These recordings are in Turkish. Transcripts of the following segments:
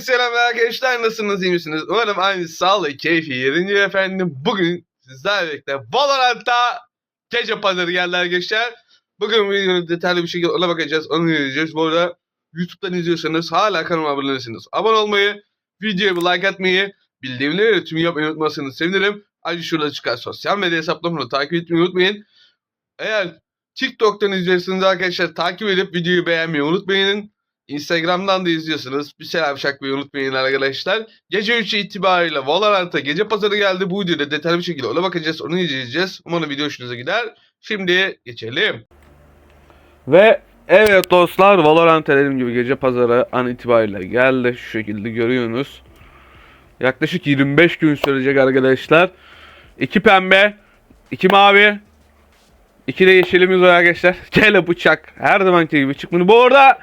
Selam arkadaşlar nasılsınız iyi misiniz? Umarım aynı sağlık, keyfi yerince efendim. Bugün sizlerle birlikte Valorant'ta gece pazarı geldi arkadaşlar. Bugün videoyu detaylı bir şekilde ona bakacağız, onu izleyeceğiz. Bu arada YouTube'dan izliyorsanız hala kanalıma abone değilseniz abone olmayı, videoya bir like atmayı, bildirimleri tüm yapmayı unutmazsanız sevinirim. Ayrıca şurada çıkan sosyal medya hesaplarımı takip etmeyi unutmayın. Eğer TikTok'tan izliyorsanız arkadaşlar takip edip videoyu beğenmeyi unutmayın. Instagram'dan da izliyorsunuz. Bir selam çakmayı unutmayın arkadaşlar. Gece 3 itibariyle Valorant'a gece pazarı geldi. Bu videoda detaylı bir şekilde ona bakacağız. Onu izleyeceğiz. Umarım video hoşunuza gider. Şimdi geçelim. Ve evet dostlar Valorant dediğim gibi gece pazarı an itibariyle geldi. Şu şekilde görüyorsunuz. Yaklaşık 25 gün sürecek arkadaşlar. 2 pembe, 2 mavi, 2 de yeşilimiz var arkadaşlar. Gele bıçak. Her zamanki gibi çıkmadı. Bu arada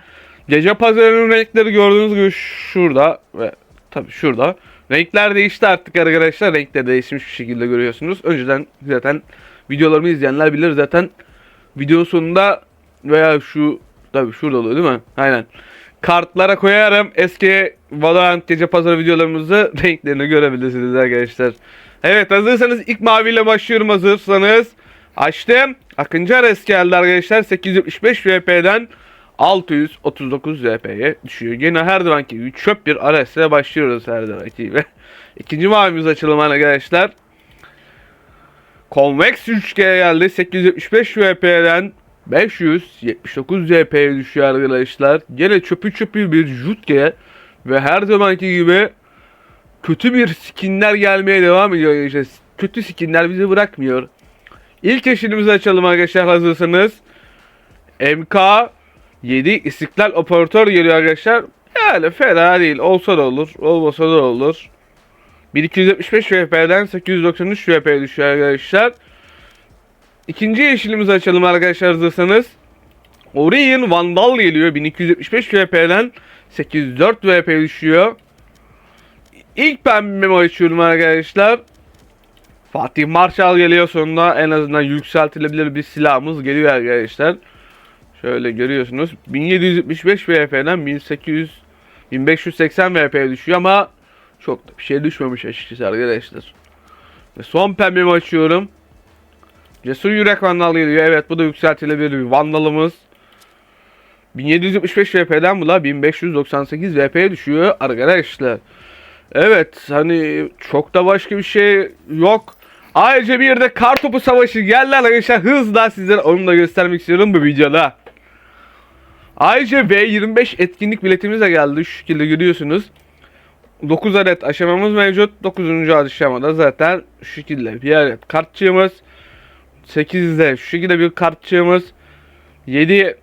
Gece pazarının renkleri gördüğünüz gibi şurada ve tabii şurada. Renkler değişti artık arkadaşlar. Renkler değişmiş bir şekilde görüyorsunuz. Önceden zaten videolarımı izleyenler bilir zaten video sonunda veya şu tabii şurada oluyor değil mi? Aynen. Kartlara koyarım eski Valorant gece pazarı videolarımızı renklerini görebilirsiniz arkadaşlar. Evet hazırsanız ilk maviyle başlıyorum hazırsanız. Açtım. Akıncı Ares geldi arkadaşlar. 875 VP'den 639 RP'ye düşüyor. Yine her zamanki gibi çöp bir RS'e başlıyoruz her zamanki gibi. İkinci mavimiz açılım arkadaşlar. Convex 3G geldi. 875 VP'den 579 RP'ye düşüyor arkadaşlar. Yine çöpü çöpü bir Jutge ve her zamanki gibi kötü bir skinler gelmeye devam ediyor arkadaşlar. Kötü skinler bizi bırakmıyor. İlk eşinimizi açalım arkadaşlar hazırsanız. MK 7 istiklal operatör geliyor arkadaşlar. Yani fena değil. Olsa da olur. Olmasa da olur. 1275 VP'den 893 VP'ye düşüyor arkadaşlar. İkinci yeşilimizi açalım arkadaşlar hazırsanız. Orion Vandal geliyor. 1275 VP'den 804 VP düşüyor. İlk pembemi açıyorum arkadaşlar. Fatih Marshall geliyor sonunda en azından yükseltilebilir bir silahımız geliyor arkadaşlar. Şöyle görüyorsunuz. 1775 VP'den 1800 1580 VP'ye düşüyor ama çok da bir şey düşmemiş açıkçası arkadaşlar. Ve son pembemi açıyorum. Cesur Yürek Vandal geliyor. Evet bu da yükseltilebilir bir vandalımız. 1775 VP'den bu da 1598 VP'ye düşüyor arkadaşlar. Evet hani çok da başka bir şey yok. Ayrıca bir de kartopu savaşı geldi arkadaşlar hızla sizlere onu da göstermek istiyorum bu videoda. Ayrıca V25 etkinlik biletimiz de geldi. Şu şekilde görüyorsunuz. 9 adet aşamamız mevcut. 9. aşamada zaten şu şekilde bir adet kartçığımız. 8'de şu şekilde bir kartçığımız. 7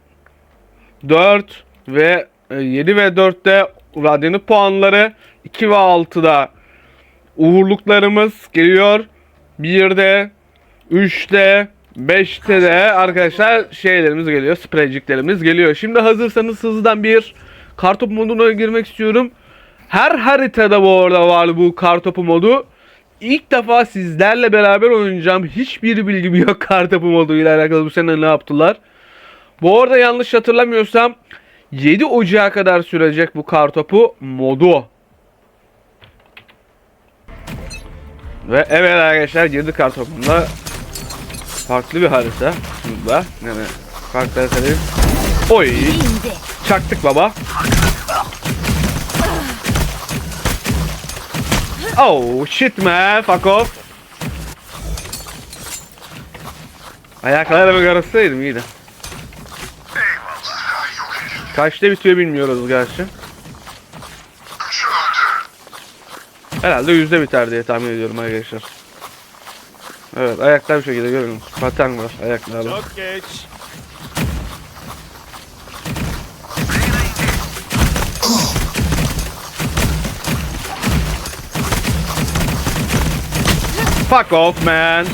4 ve 7 e, ve 4'te radyonu puanları 2 ve 6'da uğurluklarımız geliyor. 1'de 3'te 5'te de arkadaşlar şeylerimiz geliyor. Spreyciklerimiz geliyor. Şimdi hazırsanız hızlıdan bir kartop moduna girmek istiyorum. Her haritada bu arada var bu kartopu modu. İlk defa sizlerle beraber oynayacağım. Hiçbir bilgim yok kartopu modu ile alakalı bu sene ne yaptılar. Bu arada yanlış hatırlamıyorsam 7 Ocağı kadar sürecek bu kartopu modu. Ve evet arkadaşlar girdi kartopunda farklı bir harita burada. Yani farklı harita değil. Oy. Çaktık baba. Oh shit man fuck off. Ayaklarımı karışsaydım iyiydi. Kaçta bitiyor bilmiyoruz gerçi. Herhalde yüzde biter diye tahmin ediyorum arkadaşlar. Evet ayaklar bir şekilde görün. Paten var ayaklarda. Çok geç. Fuck off man.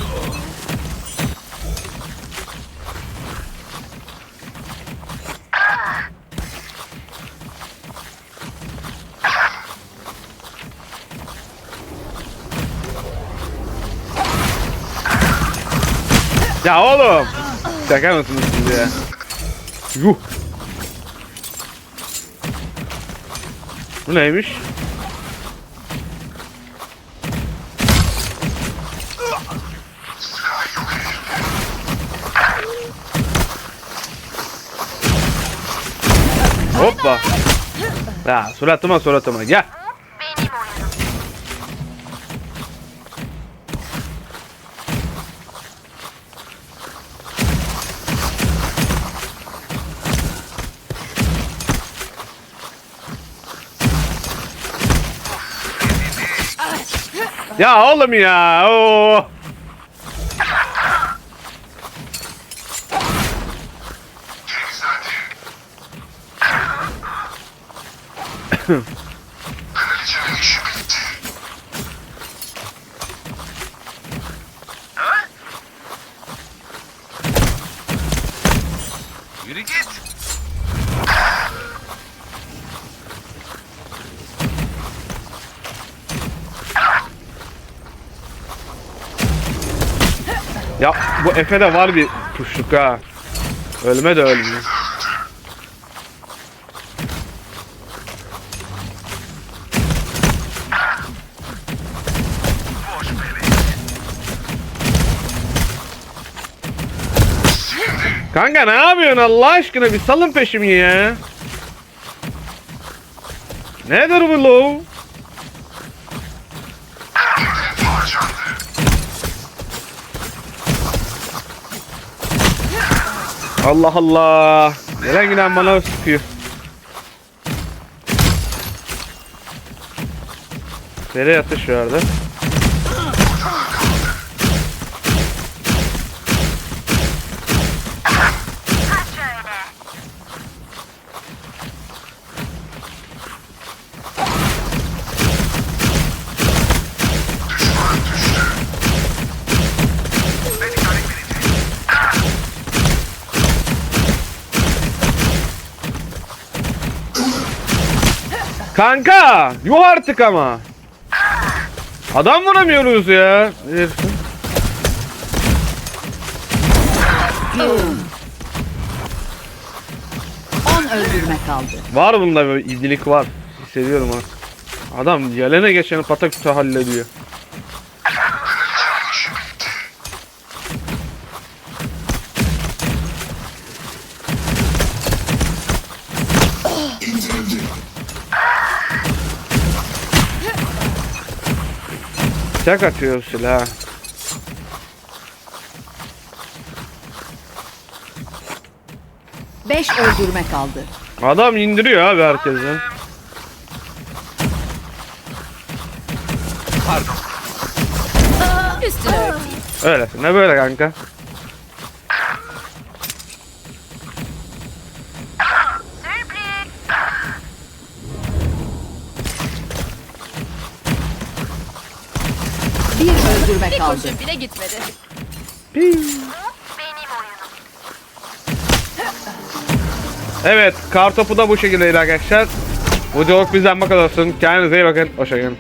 Ya oğlum. Şaka mısınız siz ya? Yuh. Bu neymiş? Hoppa. Ya suratıma suratıma gel. Ya oğlum ya. Oo. Yürü git. Ya bu Efe'de var bir tuşluk ha. Ölme de ölmüyor. Kanka ne yapıyorsun Allah aşkına bir salın peşimi ya. Nedir bu low? Allah Allah. Gelen giden bana sıkıyor. Nereye atış vardı? Kanka! Yuh artık ama. Adam vuramıyoruz ya. On öldürme kaldı. Var bunda böyle ibdilik var. Hissediyorum ha. Adam gelene geçeni pataküte hallediyor. Tek atıyor silah. Beş öldürme kaldı. Adam indiriyor abi herkese. Üstüne örteyim. Öyle. Ne böyle kanka? Bir öldürme Bir kaldı. kurşun bile gitmedi. Evet, kartopu da bu şekildeydi arkadaşlar. Bu videoluk bizden bu kadar olsun. Kendinize iyi bakın. Hoşçakalın.